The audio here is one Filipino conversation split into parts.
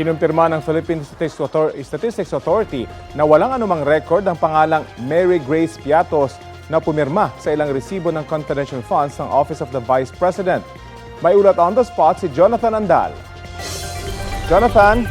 Kinumpirma ng Philippine Statistics Author- Statistics Authority na walang anumang record ang pangalang Mary Grace Piatos na pumirma sa ilang resibo ng confidential funds ng Office of the Vice President. May ulat on the spot si Jonathan Andal. Jonathan,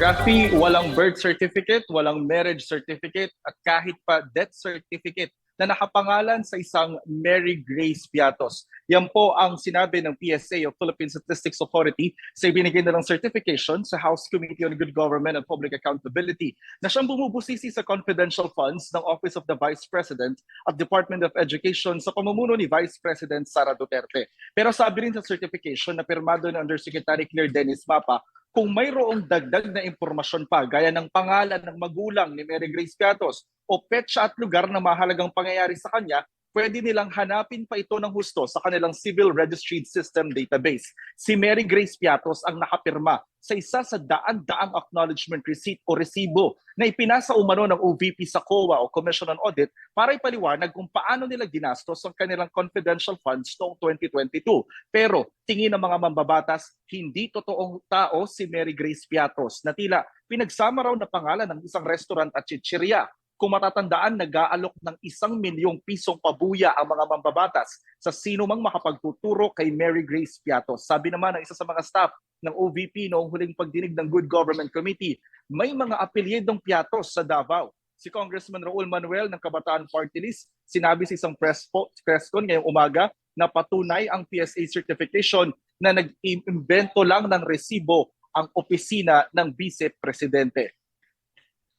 Rafi, walang birth certificate, walang marriage certificate, at kahit pa death certificate na nakapangalan sa isang Mary Grace Piatos. Yan po ang sinabi ng PSA o Philippine Statistics Authority sa ibinigay nilang certification sa House Committee on Good Government and Public Accountability na siyang bumubusisi sa confidential funds ng Office of the Vice President at Department of Education sa pamumuno ni Vice President Sara Duterte. Pero sabi rin sa certification na pirmado ni Undersecretary Claire Dennis Mapa kung mayroong dagdag na impormasyon pa gaya ng pangalan ng magulang ni Mary Grace Piatos o petsa at lugar na mahalagang pangyayari sa kanya, pwede nilang hanapin pa ito ng husto sa kanilang Civil Registry System database. Si Mary Grace Piatos ang nakapirma sa isa sa daan-daang acknowledgement receipt o resibo na ipinasa umano ng OVP sa COA o Commission on Audit para ipaliwanag kung paano nila ginastos ang kanilang confidential funds noong 2022. Pero tingin ng mga mambabatas, hindi totoong tao si Mary Grace Piatos na tila pinagsama raw na pangalan ng isang restaurant at chichirya kung matatandaan, nag-aalok ng isang milyong pisong pabuya ang mga mambabatas sa sino mang makapagtuturo kay Mary Grace Piatos. Sabi naman ng isa sa mga staff ng OVP noong huling pagdinig ng Good Government Committee, may mga apilyedong Piatos sa Davao. Si Congressman Raul Manuel ng Kabataan Party List, sinabi sa isang press, po, press con ngayong umaga na patunay ang PSA certification na nag-imbento lang ng resibo ang opisina ng Vice Presidente.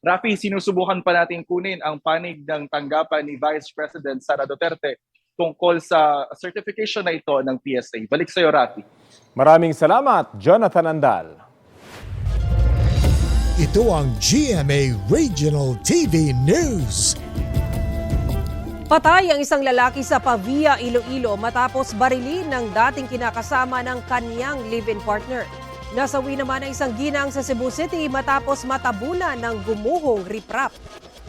Rafi, sinusubukan pa natin kunin ang panig ng tanggapan ni Vice President Sara Duterte tungkol sa certification na ito ng PSA. Balik sa iyo, Rafi. maraming salamat, Jonathan Andal. Ito ang GMA Regional TV News. Patay ang isang lalaki sa Pavia, Iloilo matapos barilin ng dating kinakasama ng kanyang live-in partner. Nasawi naman ang isang ginang sa Cebu City matapos matabunan ng gumuhong riprap.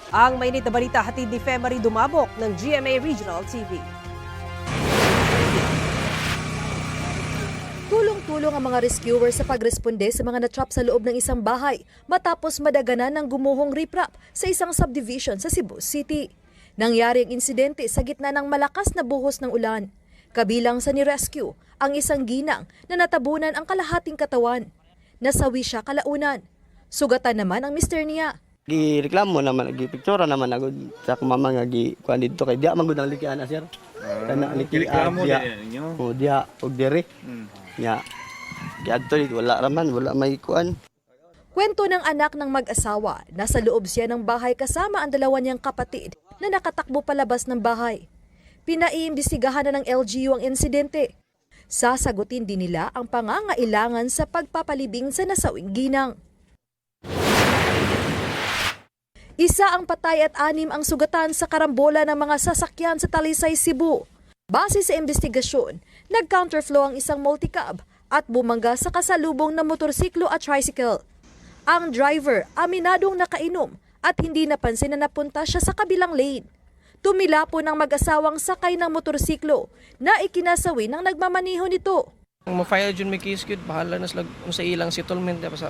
Ang mainit na balita hatid ni Femery Dumabok ng GMA Regional TV. Tulong-tulong ang mga rescuer sa pagresponde sa mga natrap sa loob ng isang bahay matapos madaganan ng gumuhong riprap sa isang subdivision sa Cebu City. Nangyari ang insidente sa gitna ng malakas na buhos ng ulan. Kabilang sa ni-rescue ang isang ginang na natabunan ang kalahating katawan. Nasawi siya kalaunan. Sugatan naman ang mister niya. gireklamo naman gi picture naman ako sa akong mama nga gi kuan dito kay diya man gud ang likian na sir kana likian diya o diya og dire nya giadto dito wala raman wala may kuan Kwento ng anak ng mag-asawa, nasa loob siya ng bahay kasama ang dalawa niyang kapatid na nakatakbo palabas ng bahay. Pinaiimbestigahan na ng LGU ang insidente. Sasagutin din nila ang pangangailangan sa pagpapalibing sa nasawing ginang. Isa ang patay at anim ang sugatan sa karambola ng mga sasakyan sa Talisay, Cebu. Base sa investigasyon, nag-counterflow ang isang multicab at bumangga sa kasalubong na motorsiklo at tricycle. Ang driver aminadong nakainom at hindi napansin na napunta siya sa kabilang lane. Tumila po ng mag-asawang sakay ng motorsiklo na ikinasawi ng nagmamaniho nito. Ang ma-file dyan may case gud bahala na slag sa ilang settlement ba sa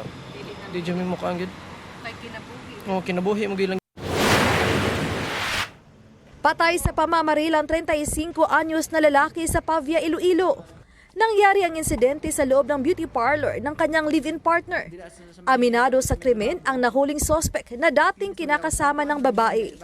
di dyan may mukhang gud. Kay kinabuhi. Oh, kinabuhi mo gilang Patay sa pamamaril ang 35 anyos na lalaki sa Pavia, Iloilo. Nangyari ang insidente sa loob ng beauty parlor ng kanyang live-in partner. Aminado sa krimen ang nahuling sospek na dating kinakasama ng babae.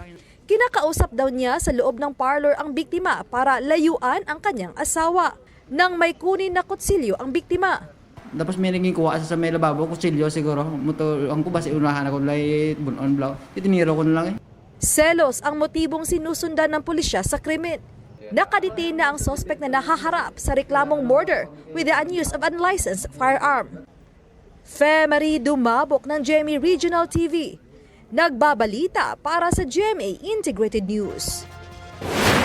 Kinakausap daw niya sa loob ng parlor ang biktima para layuan ang kanyang asawa. Nang may kunin na kutsilyo ang biktima. Tapos may naging kuha sa may lababo, kutsilyo siguro. Motor, ang kubas, iunahan ako light, bunon blow. Itiniro ko na lang eh. Selos ang motibong sinusundan ng pulisya sa krimen. Nakadetain na ang sospek na nahaharap sa reklamong murder with the unuse of unlicensed firearm. Femery Dumabok ng GMA Regional TV. Nagbabalita para sa GMA Integrated News.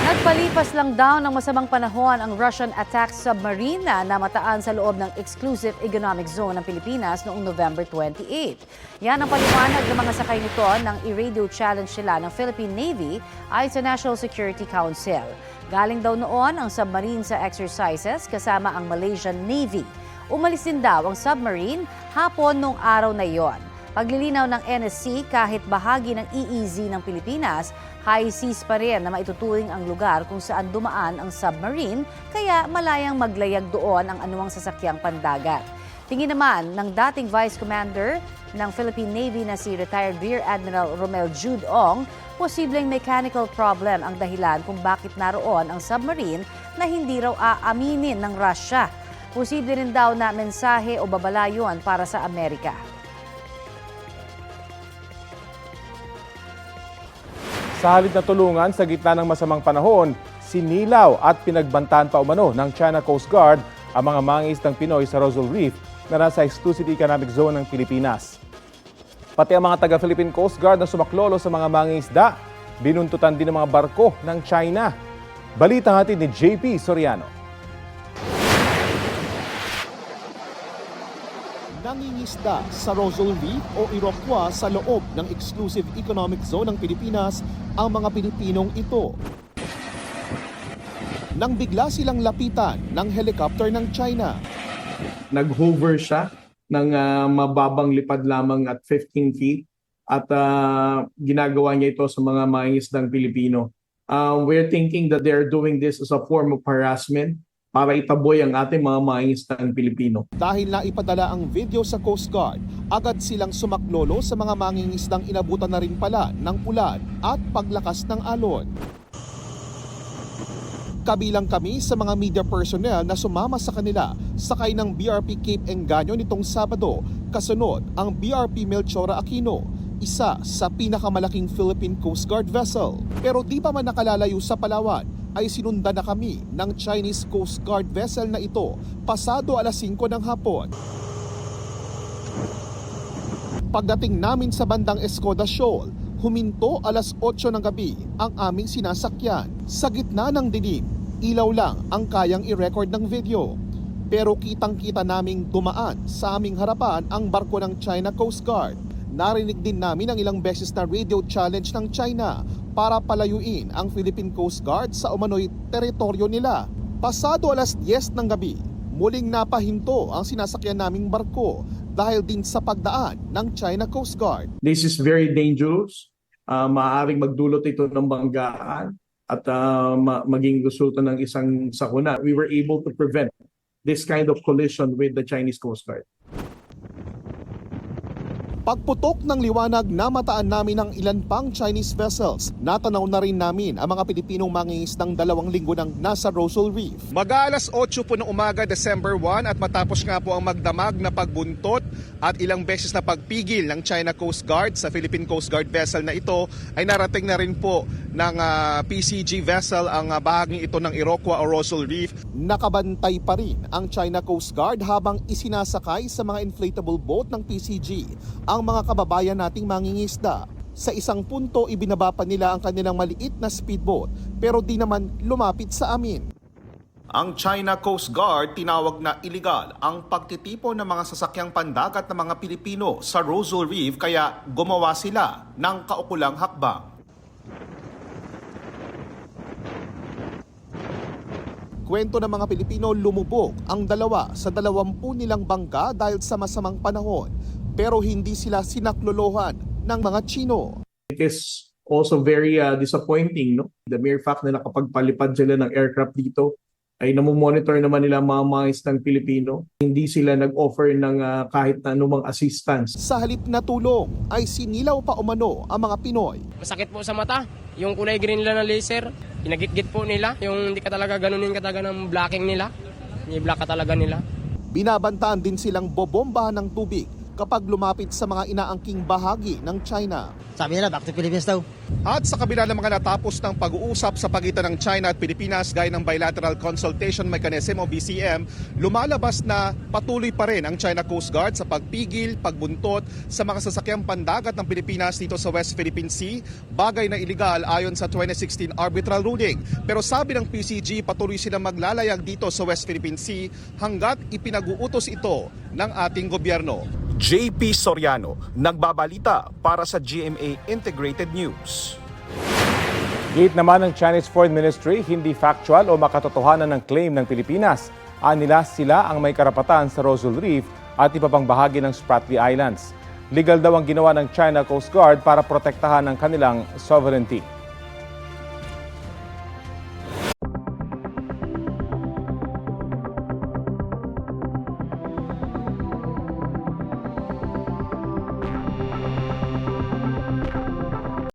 Nagpalipas lang daw ng masamang panahon ang Russian attack submarine na namataan sa loob ng Exclusive Economic Zone ng Pilipinas noong November 28. Yan ang paliwanag ng mga sakay nito ng i-radio challenge sila ng Philippine Navy ay sa National Security Council. Galing daw noon ang submarine sa exercises kasama ang Malaysian Navy. Umalis din daw ang submarine hapon nung araw na iyon. Paglilinaw ng NSC kahit bahagi ng EEZ ng Pilipinas, high seas pa rin na maituturing ang lugar kung saan dumaan ang submarine kaya malayang maglayag doon ang anumang sasakyang pandagat. Tingin naman ng dating Vice Commander ng Philippine Navy na si retired Rear Admiral Romel Jude Ong, posibleng mechanical problem ang dahilan kung bakit naroon ang submarine na hindi raw aaminin ng Russia. Posible rin daw na mensahe o babala yun para sa Amerika. Sa halip na tulungan sa gitna ng masamang panahon, sinilaw at pinagbantaan pa umano ng China Coast Guard ang mga mangingisdang Pinoy sa Rosal Reef na nasa exclusive economic zone ng Pilipinas. Pati ang mga taga-Philippine Coast Guard na sumaklolo sa mga mangingisda, binuntutan din ng mga barko ng China. Balita hatid ni JP Soriano. Nangingisda sa Rosal Reef o Iroquois sa loob ng exclusive economic zone ng Pilipinas ang mga Pilipinong ito. Nang bigla silang lapitan ng helicopter ng China. nag-hover siya ng ah, mababang lipad lamang at 15 feet at ah, ginagawa niya ito sa mga mangingisdang Pilipino. Uh, we're thinking that they're doing this as a form of harassment para itaboy ang ating mga mangingisdang Pilipino. Dahil na ipadala ang video sa Coast Guard, agad silang sumaklolo sa mga mangingisdang inabutan na rin pala ng ulan at paglakas ng alon. Kabilang kami sa mga media personnel na sumama sa kanila sakay ng BRP Cape Engaño nitong Sabado, kasunod ang BRP Melchora Aquino, isa sa pinakamalaking Philippine Coast Guard vessel. Pero di pa man nakalalayo sa Palawan, ay sinundan na kami ng Chinese Coast Guard vessel na ito pasado alas 5 ng hapon. Pagdating namin sa bandang Escoda Shoal, huminto alas 8 ng gabi ang aming sinasakyan. Sa gitna ng dilim, ilaw lang ang kayang i-record ng video. Pero kitang-kita naming dumaan sa aming harapan ang barko ng China Coast Guard. Narinig din namin ang ilang beses na radio challenge ng China para palayuin ang Philippine Coast Guard sa umano'y teritoryo nila. Pasado alas 10 ng gabi, muling napahinto ang sinasakyan naming barko dahil din sa pagdaan ng China Coast Guard. This is very dangerous. Uh, maaaring magdulot ito ng banggaan at ma- maging resulta ng isang sakuna. We were able to prevent this kind of collision with the Chinese Coast Guard. Pagputok ng liwanag, namataan namin ang ilan pang Chinese vessels. Natanaw na rin namin ang mga Pilipinong mangingisdang dalawang linggo ng nasa Rosal Reef. Mag-aalas 8 po ng umaga, December 1 at matapos nga po ang magdamag na pagbuntot at ilang beses na pagpigil ng China Coast Guard sa Philippine Coast Guard vessel na ito ay narating na rin po ng ah, PCG vessel ang ah, bahaging ito ng Iroquois o Rosal Reef. Nakabantay pa rin ang China Coast Guard habang isinasakay sa mga inflatable boat ng PCG ang mga kababayan nating mangingisda. Sa isang punto, ibinaba pa nila ang kanilang maliit na speedboat pero di naman lumapit sa amin. Ang China Coast Guard tinawag na iligal ang pagtitipon ng mga sasakyang pandagat ng mga Pilipino sa Rosal Reef kaya gumawa sila ng kaukulang hakbang. Kwento ng mga Pilipino lumubog ang dalawa sa dalawampu nilang bangka dahil sa masamang panahon pero hindi sila sinaklolohan ng mga Chino. It is also very uh, disappointing, no? The mere fact na nakapagpalipad sila ng aircraft dito ay namomonitor naman nila mga mangisdang Pilipino. Hindi sila nag-offer ng uh, kahit na anumang assistance. Sa halip na tulong ay sinilaw pa umano ang mga Pinoy. Masakit po sa mata. Yung kulay green nila ng laser, pinagitgit po nila. Yung hindi ka talaga ganunin ka talaga ng blocking nila. Ni-block ka talaga nila. Binabantaan din silang bobombahan ng tubig kapag lumapit sa mga inaangking bahagi ng China. Sabi nila, back to Philippines daw. At sa kabila ng mga natapos ng pag-uusap sa pagitan ng China at Pilipinas gaya ng Bilateral Consultation Mechanism o BCM, lumalabas na patuloy pa rin ang China Coast Guard sa pagpigil, pagbuntot sa mga sasakyang pandagat ng Pilipinas dito sa West Philippine Sea, bagay na iligal ayon sa 2016 arbitral ruling. Pero sabi ng PCG, patuloy silang maglalayag dito sa West Philippine Sea hanggat ipinag-uutos ito ng ating gobyerno. JP Soriano, nagbabalita para sa GMA Integrated News. Gate naman ng Chinese Foreign Ministry, hindi factual o makatotohanan ng claim ng Pilipinas Anila sila ang may karapatan sa Rosal Reef at iba pang bahagi ng Spratly Islands. Legal daw ang ginawa ng China Coast Guard para protektahan ang kanilang sovereignty.